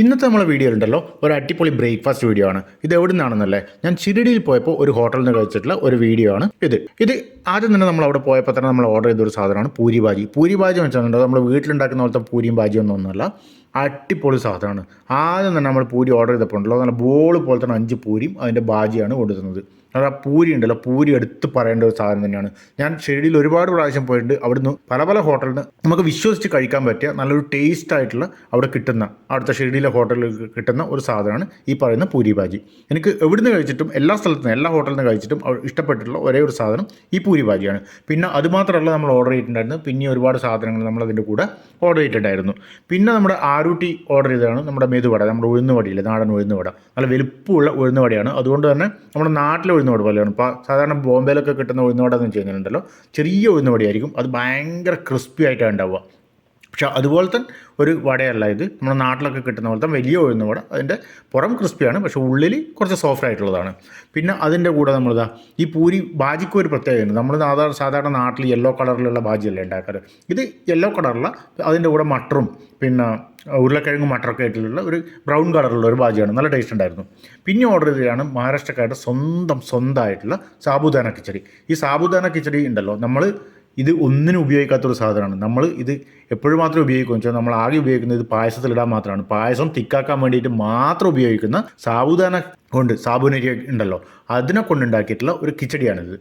ഇന്നത്തെ നമ്മളെ വീഡിയോ ഉണ്ടല്ലോ ഒരു അടിപൊളി ബ്രേക്ക്ഫാസ്റ്റ് വീഡിയോ ആണ്. ഇത് എവിടെ നിന്നാണെന്നല്ലേ ഞാൻ ഷിരടിയിൽ പോയപ്പോൾ ഒരു ഹോട്ടലിൽ നിന്ന് കഴിച്ചിട്ടുള്ള ഒരു വീഡിയോ ആണ് ഇത്. ഇത് ആദ്യം തന്നെ നമ്മൾ അവിടെ പോയപ്പോൾ തന്നെ നമ്മൾ ഓർഡർ ചെയ്ത ഒരു സാധനമാണ് പൂരി ഭാജി പൂരി ഭാജി എന്ന് വെച്ചിട്ടുണ്ടെങ്കിൽ നമ്മൾ വീട്ടിലുണ്ടാക്കുന്ന പോലത്തെ പൂരിയും ഭാജിയൊന്നും ഒന്നുമല്ല. അടിപൊളി സാധനമാണ്. ആദ്യം തന്നെ നമ്മൾ പൂരി ഓർഡർ ചെയ്തപ്പോൾ ഉണ്ടല്ലോ നല്ല ബോൾ പോലെ തന്നെ അഞ്ച് പൂരിയും അതിന്റെ ബാജിയാണ് കൊടുക്കുന്നത് അത് ആ പൂരി ഉണ്ടല്ലോ പൂരി എടുത്ത് പറയേണ്ട ഒരു സാധനം തന്നെയാണ്. ഞാൻ ഷിരടിയിൽ ഒരുപാട് പ്രാവശ്യം പോയിട്ടുണ്ട്. അവിടുന്ന് പല പല ഹോട്ടലിൽ നമുക്ക് വിശ്വസിച്ച് കഴിക്കാൻ പറ്റിയ നല്ലൊരു ടേസ്റ്റ് ആയിട്ടുള്ള അവിടെ കിട്ടുന്ന അവിടുത്തെ ഷിരടിയിലെ ഹോട്ടലിൽ കിട്ടുന്ന ഒരു സാധനമാണ് ഈ പറയുന്ന പൂരി ബാജി. എനിക്ക് എവിടുന്ന് കഴിച്ചിട്ടും എല്ലാ സ്ഥലത്തു നിന്ന് എല്ലാ ഹോട്ടലിൽ നിന്ന് കഴിച്ചിട്ടും ഇഷ്ടപ്പെട്ടിട്ടുള്ള ഒരേ ഒരു സാധനം ഈ പൂരി ബാജിയാണ്. പിന്നെ അത് മാത്രമല്ല നമ്മൾ ഓർഡർ ചെയ്തിട്ടുണ്ടായിരുന്നു പിന്നെ ഒരുപാട് സാധനങ്ങൾ നമ്മൾ അതിന്റെ കൂടെ ഓർഡർ ചെയ്തിട്ടുണ്ടായിരുന്നു. പിന്നെ നമ്മുടെ ആരൂട്ടി ഓർഡർ ചെയ്തതാണ് നമ്മുടെ മെതുവട നമ്മുടെ ഉഴുന്നുവടയില്ലേ നാടൻ ഉഴുന്നുവട നല്ല വലുപ്പമുള്ള ഉഴുന്നുവടയാണ് അതുകൊണ്ട് തന്നെ നമ്മുടെ നാട്ടിലെ ഉഴുന്നുവട പോലെയാണ്. ഇപ്പോൾ സാധാരണ ബോംബെയിലൊക്കെ കിട്ടുന്ന ഉഴുന്നുവട എന്ന് വെച്ച് കഴിഞ്ഞിട്ടുണ്ടല്ലോ ചെറിയ ഉഴുന്നുവടയായിരിക്കും അത് ഭയങ്കര ക്രിസ്പി ആയിട്ടാണ് ഉണ്ടാവുക. പക്ഷെ അതുപോലെ തന്നെ ഒരു വടയല്ല ഇത്. നമ്മുടെ നാട്ടിലൊക്കെ കിട്ടുന്ന പോലത്തെ വലിയ ഉഴുന്ന വട. അതിന്റെ പുറം ക്രിസ്പിയാണ് പക്ഷെ ഉള്ളിൽ കുറച്ച് സോഫ്റ്റ് ആയിട്ടുള്ളതാണ്. പിന്നെ അതിന്റെ കൂടെ നമ്മളിതാ ഈ പൂരി ബാജിക്ക് ഒരു പ്രത്യേകതയുണ്ട് നമ്മൾ സാധാരണ സാധാരണ നാട്ടിൽ യെല്ലോ കളറിലുള്ള ബാജിയല്ലേ ഉണ്ടാക്കാറ്. ഇത് യെല്ലോ കളറുള്ള അതിന്റെ കൂടെ മട്ടറും പിന്നെ ഉരുളക്കിഴങ്ങ് മട്ടറൊക്കെ ആയിട്ടുള്ള ഒരു ബ്രൗൺ കളറുള്ള ഒരു ബാജിയാണ് നല്ല ടേസ്റ്റ് ഉണ്ടായിരുന്നു. പിന്നെ ഓർഡർ ചെയ്തതാണ് മഹാരാഷ്ട്രക്കാരുടെ സ്വന്തം സ്വന്തമായിട്ടുള്ള സാബുദാന കിച്ചടി. ഈ സാബുദാന കിച്ചടി ഉണ്ടല്ലോ നമ്മൾ ഇത് ഒന്നിനും ഉപയോഗിക്കാത്തൊരു സാധനമാണ്. നമ്മൾ ഇത് എപ്പോഴും മാത്രമേ ഉപയോഗിക്കൂ വെച്ചാൽ നമ്മൾ ആകെ ഉപയോഗിക്കുന്നത് ഇത് പായസത്തിലിടാൻ മാത്രമാണ്. പായസം തിക്കാക്കാൻ വേണ്ടിയിട്ട് മാത്രം ഉപയോഗിക്കുന്ന സാബുദാന കൊണ്ട് സാബുനരി ഉണ്ടല്ലോ. അതിനെ കൊണ്ടുണ്ടാക്കിയിട്ടുള്ള ഒരു കിച്ചടിയാണിത്.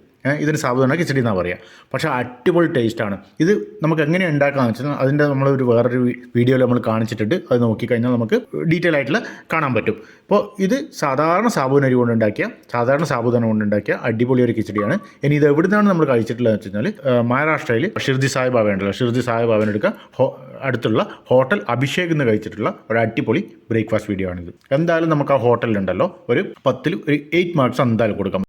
ഇതിന് സാബുദാന കിച്ചടി എന്നാണ് പറയുക പക്ഷേ അടിപൊളി ടേസ്റ്റാണ് ഇത് നമുക്ക് എങ്ങനെ ഉണ്ടാക്കാമെന്ന് വെച്ചാൽ അതിന്റെ നമ്മളൊരു വേറൊരു വീഡിയോയിൽ നമ്മൾ കാണിച്ചിട്ടുണ്ട്. അത് നോക്കിക്കഴിഞ്ഞാൽ നമുക്ക് ഡീറ്റെയിൽ ആയിട്ടുള്ള കാണാൻ പറ്റും. അപ്പോൾ ഇത് സാധാരണ സാബുനരി കൊണ്ടുണ്ടാക്കിയ സാധാരണ സാബുദാന കൊണ്ടുണ്ടാക്കിയ അടിപൊളി ഒരു കിച്ചടിയാണ്. ഇനി ഇത് എവിടുന്നാണ് നമ്മൾ കഴിച്ചിട്ടുള്ളത് വെച്ച് കഴിഞ്ഞാൽ മഹാരാഷ്ട്രയിൽ ഷിർദി സായി ബാബ ഉണ്ടല്ലോ. ഷിർദി സായി ഹോ അടുത്തുള്ള ഹോട്ടൽ അഭിഷേക് എന്ന് കഴിച്ചിട്ടുള്ള ഒരു അടിപൊളി ബ്രേക്ക്ഫാസ്റ്റ് വീഡിയോ ആണിത്. എന്തായാലും നമുക്ക് ആ ഹോട്ടലിലുണ്ടല്ലോ. ഒരു പത്തിൽ ഒരു എയ്റ്റ് മാർക്സ് എന്തായാലും കൊടുക്കാം.